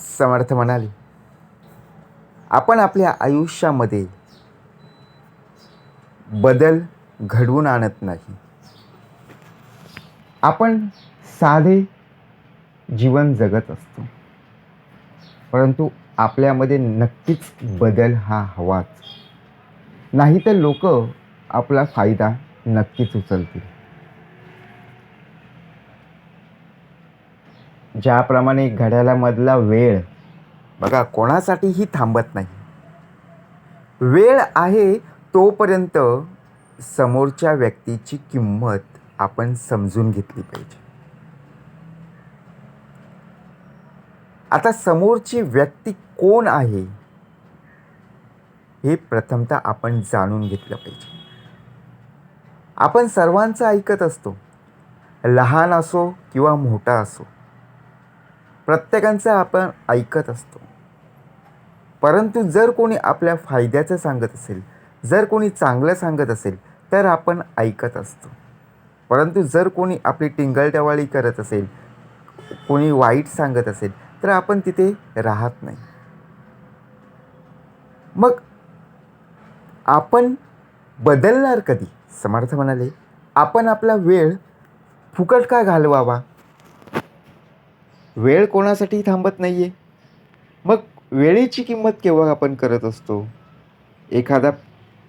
समर्थ म्हणाले आपण आपल्या आयुष्यामध्ये बदल घडवून आणत नाही. आपण साधे जीवन जगत असतो. परंतु आपल्यामध्ये नक्कीच बदल हा हवाच. नाही तर लोक आपला फायदा नक्कीच उचलतील. ज्याप्रमाणे घड्याळामधला वेळ. बघा कोणासाठीही थांबत नाही. वेळ आहे तोपर्यंत समोरच्या व्यक्तीची किंमत आपण समजून घेतली पाहिजे. आता समोरची व्यक्ती कोण आहे हे प्रथमतः आपण जाणून घेतलं पाहिजे. आपण सर्वांचं ऐकत असतो. लहान असो किंवा मोठा असो. प्रत्येकांचं आपण ऐकत असतो. परंतु जर कोणी आपल्या फायद्याचं सांगत असेल जर कोणी चांगलं सांगत असेल तर आपण ऐकत असतो. परंतु जर कोणी आपली टिंगलटवाळी करत असेल कोणी वाईट सांगत असेल तर आपण तिथे राहत नाही. मग आपण बदलणार कधी? समर्थ म्हणाले आपण आपला वेळ फुकट का घालवावा? वेळ कोणासाठी थांबत नाही आहे मग वेळेची किंमत केव्हा आपण करत असतो? एखादा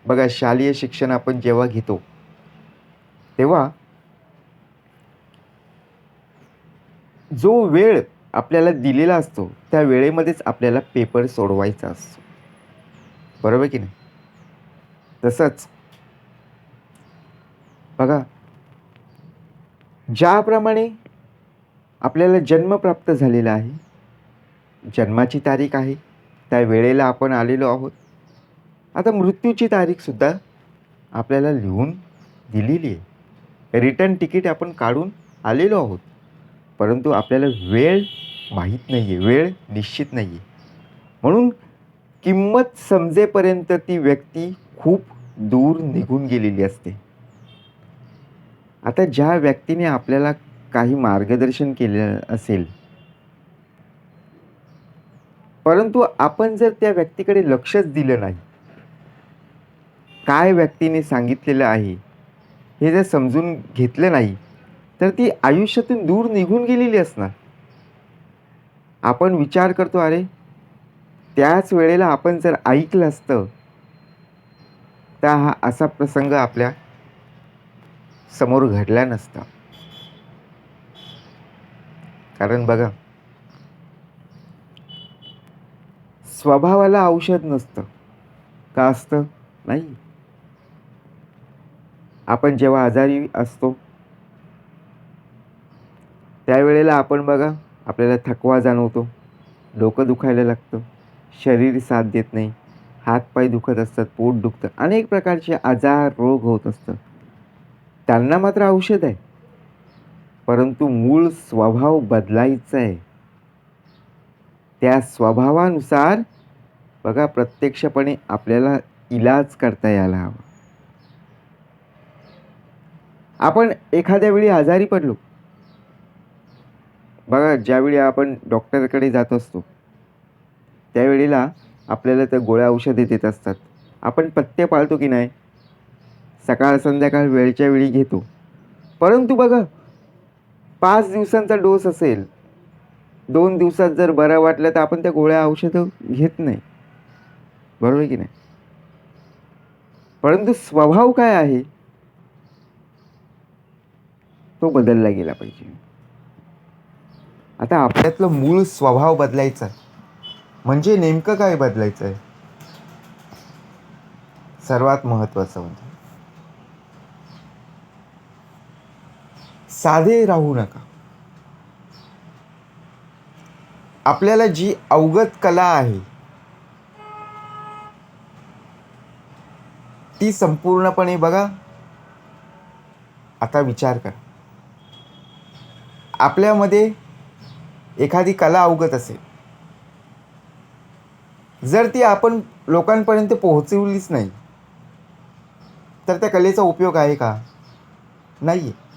बघा शालेय शिक्षण आपण जेव्हा घेतो तेव्हा जो वेळ आपल्याला दिलेला असतो त्या वेळेमध्येच आपल्याला पेपर सोडवायचा असतो. बरोबर की नाही? तसंच बघा ज्याप्रमाणे आपल्याला जन्म प्राप्त झालेला आहे. जन्माची तारीख आहे. त्या वेळेला आपण आलेलो आहोत. आता मृत्यूची तारीखसुद्धा आपल्याला लिहून दिलेली आहे. रिटर्न तिकीट आपण काढून आलेलो आहोत. परंतु आपल्याला वेळ माहीत नाही आहे वेळ निश्चित नाही आहे म्हणून किंमत समजेपर्यंत ती व्यक्ती खूप दूर निघून गेलेली असते. आता ज्या व्यक्तीने आपल्याला काही मार्गदर्शन केलेलं असेल. परंतु आपण जर त्या व्यक्तीकडे लक्षच दिलं नाही काय व्यक्तीने सांगितलेलं आहे हे जर समजून घेतलं नाही तर ती आयुष्यातून दूर निघून गेलेली असणार. आपण विचार करतो अरे त्याच वेळेला आपण जर ऐकलं असतं तर हा असा प्रसंग आपल्यासमोर घडला नसता. कारण बघा स्वभावाला औषध नसतं. का असतं? नाही. आपण जेव्हा आजारी असतो त्यावेळेला आपण बघा आपल्याला थकवा जाणवतो डोकं दुखायला लागतं शरीर साथ देत नाही हातपाय दुखत असतात पोट दुखतं अनेक प्रकारचे आजार रोग होत असतं त्यांना मात्र औषध आहे. परंतु मूळ स्वभाव बदलायचा आहे त्या स्वभावानुसार बघा प्रत्यक्षपणे आपल्याला इलाज करता यायला हवा. आपण एखाद्या वेळी आजारी पडलो. बघा ज्यावेळी आपण डॉक्टरकडे जात असतो त्यावेळेला आपल्याला त्या गोळ्या औषधे देत असतात. आपण पथ्य पाळतो की नाही? सकाळ संध्याकाळ वेळच्या वेळी घेतो. परंतु बघा पाच दिवसांचा डोस असेल दोन दिवसात जर बरं वाटलं तर आपण त्या गोळ्या औषधं घेत नाही. बरोबर की नाही? परंतु स्वभाव काय आहे? तो बदलला गेला पाहिजे. आता आपल्यातलं मूळ स्वभाव बदलायचा म्हणजे नेमकं काय बदलायचं आहे? सर्वात महत्त्वाचं म्हणजे साधे राहू नका. आपल्याला जी अवगत कला आहे ती संपूर्णपणे बघा. आता विचार करा. आपल्यामध्ये एखादी कला अवगत असेल. जर ती आपण लोकांपर्यंत पोहोचवलीच नाही तर त्या कलेचा उपयोग आहे का? नाही आहे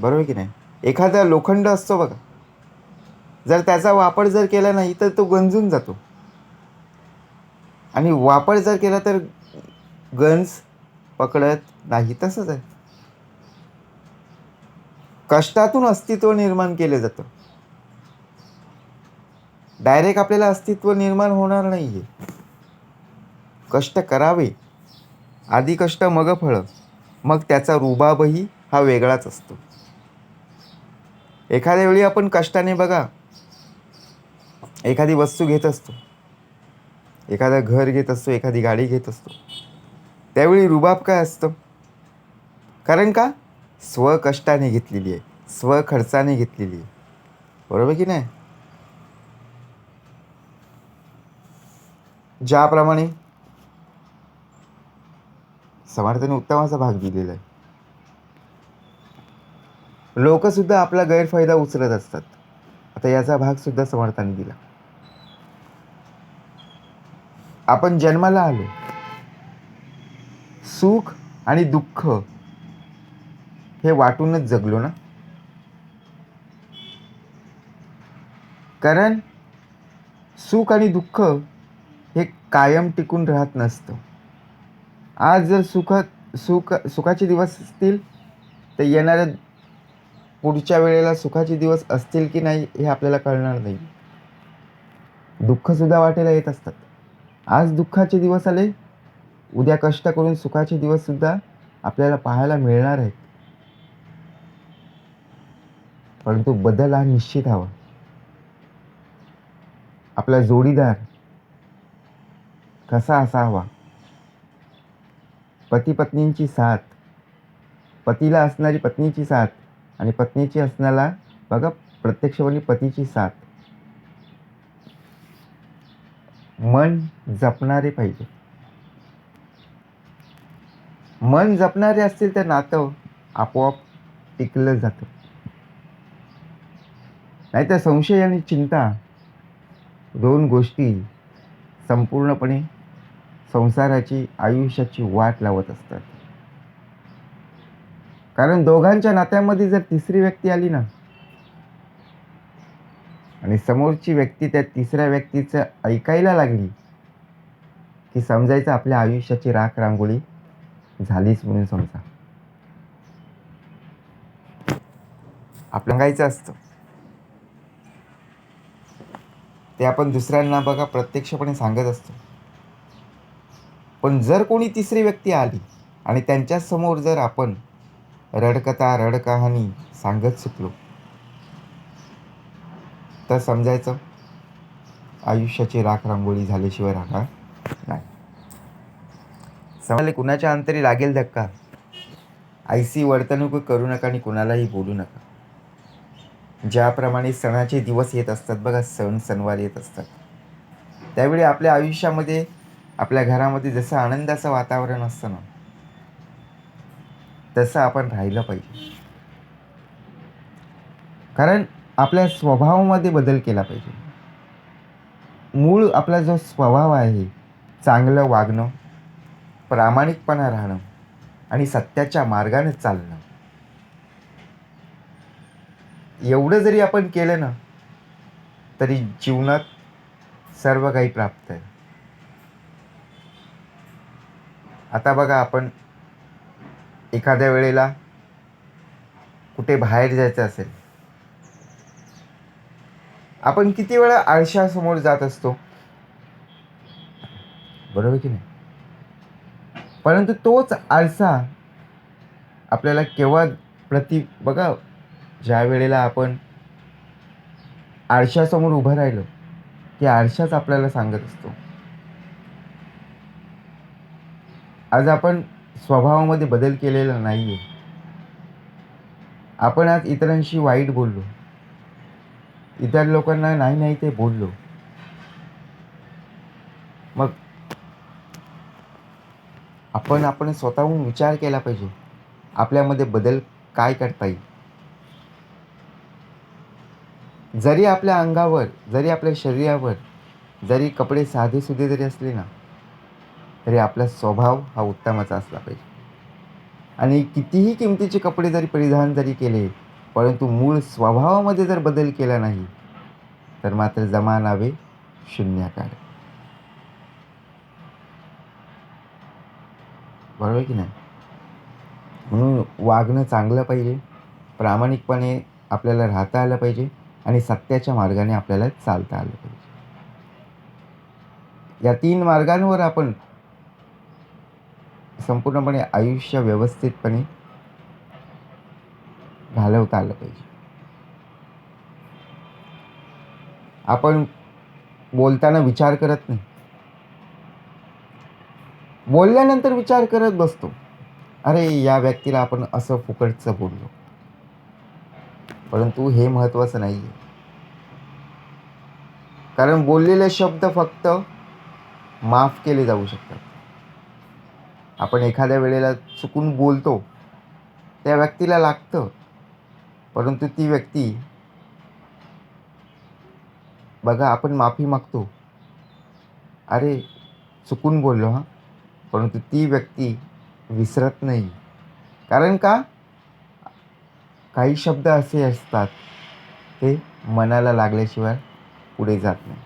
बरोबर की नाही? एखादा लोखंड असतो बघा. जर त्याचा वापर जर केला नाही तर तो गंजून जातो. आणि वापर जर केला तर गंज पकडत नाही तसंच आहे. कष्टातून अस्तित्व निर्माण केलं जातं. डायरेक्ट आपल्याला अस्तित्व निर्माण होणार नाही आहे कष्ट करावे. आधी कष्ट मग फळं. मग त्याचा रुबाबही हा वेगळाच असतो. एखाद्या वेळी आपण कष्टाने बघा एखादी वस्तू घेत असतो. एखादं घर घेत असतो एखादी गाडी घेत असतो. त्यावेळी रुबाब काय असतं? कारण का? स्वकष्टाने घेतलेली आहे स्वखर्चाने घेतलेली आहे. बरोबर की नाही? ज्याप्रमाणे समर्थाने उत्तमाचा भाग दिलेला आहे. लोकसुद्धा आपला गैरफायदा उचलत असतात. आता याचा भागसुद्धा समर्थाने दिला. आपण जन्माला आलो. सुख आणि दुःख हे वाटूनच जगलो ना? कारण सुख आणि दुःख हे कायम टिकून राहत नसतं. आज जर सुख सुख सुखाचे दिवस असतील तर येणाऱ्या पुढच्या वेळेला सुखाचे दिवस असतील की नाही हे आपल्याला कळणार नाही. दुःखसुद्धा वाटेला येत असतात. आज दुःखाचे दिवस आले उद्या कष्ट करून सुखाचे दिवससुद्धा आपल्याला पाहायला मिळणार आहेत. परंतु बदल हा निश्चित हवा. आपला जोडीदार कसा असावा? पती पत्नींची साथ पतीला असणारी पत्नीची साथ आणि पत्नीची असण्याला बघा प्रत्यक्षपणे म्हणजे पतीची साथ. मन जपणारे पाहिजे. मन जपणारे असतील तर नातं आपोआप टिकलं जातं. नाहीतर संशय आणि चिंता दोन गोष्टी संपूर्णपणे संसाराची आयुष्याची वाट लावत असतात. कारण दोघांच्या नात्यामध्ये जर तिसरी व्यक्ती आली ना आणि समोरची व्यक्ती त्या तिसऱ्या व्यक्तीचं ऐकायला लागली की समजायचं आपल्या आयुष्याची राख रांगोळी झालीच म्हणून समजा. आपलं सांगायचं असतं. ते आपण दुसऱ्यांना बघा प्रत्यक्षपणे सांगत असतो. पण जर कोणी तिसरी व्यक्ती आली आणि त्यांच्यासमोर जर आपण रडकथा रडकहाणी सांगत चुकलो तर समजायचं? आयुष्याची राख रांगोळी झाल्याशिवाय राहणार नाही. समजले कुणाच्या अंतरी लागेल धक्का? आयसी वर्तणूक करू नका आणि कुणालाही बोलू नका. ज्याप्रमाणे सणाचे दिवस येत असतात बघा सण सणवार येत असतात. त्यावेळी आपल्या आयुष्यामध्ये आपल्या घरामध्ये जसं आनंदाचं वातावरण असतं ना तसं आपण राहिलं पाहिजे. कारण आपल्या स्वभावामध्ये बदल केला पाहिजे. मूळ आपला जो स्वभाव आहे चांगलं वागणं प्रामाणिकपणा राहणं आणि सत्याच्या मार्गाने चालणं. एवढं जरी आपण केलं ना तरी जीवनात सर्व काही प्राप्त आहे. आता बघा आपण एखाद्या वेळेला कुठे बाहेर जायचं असेल. आपण किती वेळा आळशासमोर जात असतो? बरोबर की नाही? परंतु तोच आरसा आपल्याला केव्हा प्रति बघा ज्या वेळेला आपण आरशासमोर उभं राहिलो ते आरशाच आपल्याला सांगत असतो. आज आपण स्वभावामध्ये बदल केलेला नाही आहे आपण आज इतरांशी वाईट बोललो. इतर लोकांना नाही नाही ते बोललो. मग आपण आपण स्वतःहून विचार केला पाहिजे. आपल्यामध्ये बदल काय करता येईल? जरी आपल्या अंगावर जरी आपल्या शरीरावर जरी कपडे साधेसुधे जरी असले ना तरी आपला स्वभाव हा उत्तमच असला पाहिजे. आणि कितीही किमतीचे कपडे जरी परिधान जरी केले परंतु मूळ स्वभावामध्ये जर बदल केला नाही तर मात्र जमा नावे शून्याकार बरोबर की नाही? म्हणून वागणं चांगलं पाहिजे प्रामाणिकपणे आपल्याला राहता आलं पाहिजे आणि सत्याच्या मार्गाने आपल्याला चालता आलं पाहिजे. या तीन मार्गांवर आपण संपूर्णपणे आयुष्य व्यवस्थितपणे घालवता आलं पाहिजे. आपण बोलताना विचार करत नाही. बोलल्यानंतर विचार करत बसतो. अरे या व्यक्तीला आपण असं फुकटचं बोललो. परंतु हे महत्त्वाचं नाही आहे कारण बोललेले शब्द फक्त माफ केले जाऊ शकतात. आपण एखाद्या वेळेला चुकून बोलतो त्या व्यक्तीला लागतं. परंतु ती व्यक्ती बघा आपण माफी मागतो. अरे चुकून बोललो हां. परंतु ती व्यक्ती विसरत नाही. कारण का? काही शब्द असे असतात ते मनाला लागल्याशिवाय पुढे जात नाही.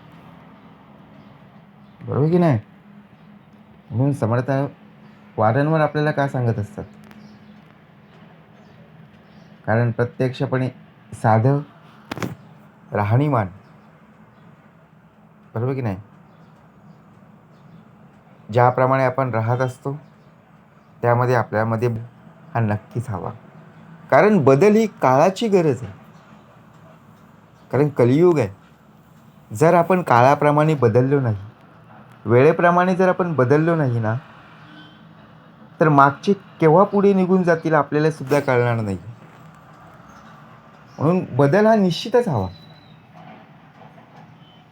बरोबर की नाही? म्हणून समर्थ वारंवार आपल्याला का सांगत असतात? कारण प्रत्यक्षपणे साधं राहणीमान. बरोबर की नाही? ज्याप्रमाणे आपण राहत असतो त्यामध्ये आपल्यामध्ये हा नक्कीच हवा. कारण बदल ही काळाची गरज आहे. कारण कलियुग आहे. जर आपण काळाप्रमाणे बदललो नाही वेळेप्रमाणे जर आपण बदललो नाही ना तर मागचे केव्हा पुढे निघून जातील आपल्याला सुद्धा कळणार नाही. म्हणून बदल हा निश्चितच हवा.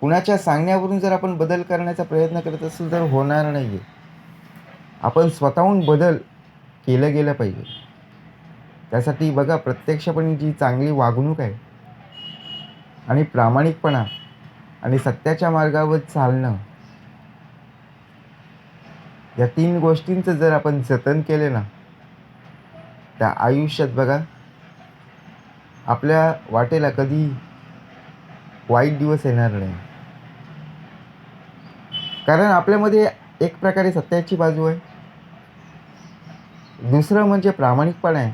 कुणाच्या सांगण्यावरून जर आपण बदल करण्याचा प्रयत्न करत असेल तर होणार नाही आहे आपण स्वतःहून बदल केलं गेलं पाहिजे. त्यासाठी बघा प्रत्यक्षपणे जी चांगली वागणूक आहे आणि प्रामाणिकपणा आणि सत्याच्या मार्गावर चालणं या तीन गोष्टींचं जर आपण जतन केले ना त्या आयुष्यात बघा आपल्या वाटेला कधी वाईट दिवस येणार नाही. कारण आपल्यामध्ये एक प्रकारे सत्याची बाजू आहे. दुसरं म्हणजे प्रामाणिकपणा आहे.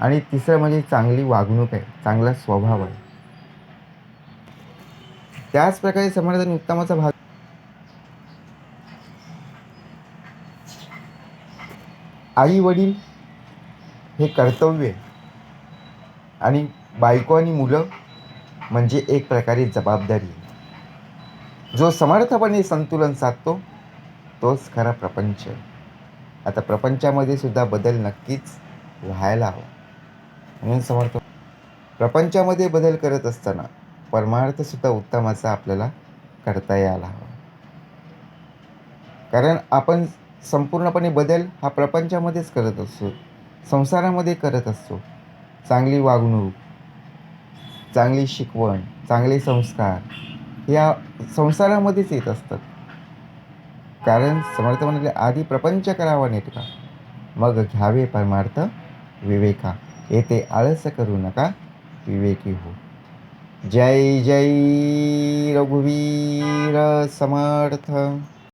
आणि तिसरं म्हणजे चांगली वागणूक आहे. चांगला स्वभाव आहे. त्याच प्रकारे समाजाने उत्तमाचा भाग आई वडील हे कर्तव्य आणि बायको आणि मुलं म्हणजे एक प्रकारे जबाबदारी जो समर्थपणे संतुलन साधतो तोच खरा प्रपंच आता प्रपंचामध्ये सुद्धा बदल नक्कीच व्हायला हवा. म्हणून समर्थ प्रपंचामध्ये बदल करत असताना परमार्थसुद्धा उत्तमाचा आपल्याला करता यायला हवा. कारण आपण संपूर्णपणे बदल हा प्रपंचामध्येच करत असतो. संसारामध्ये करत असतो. चांगली वागणूक चांगली शिकवण चांगले संस्कार या संसारामध्येच येत असतात. कारण समर्थ म्हणाले आधी प्रपंच करावा नेटका. मग घ्यावे परमार्थ विवेका. येथे आळस करू नका विवेकी हो. जय जय रघुवीर समर्थ.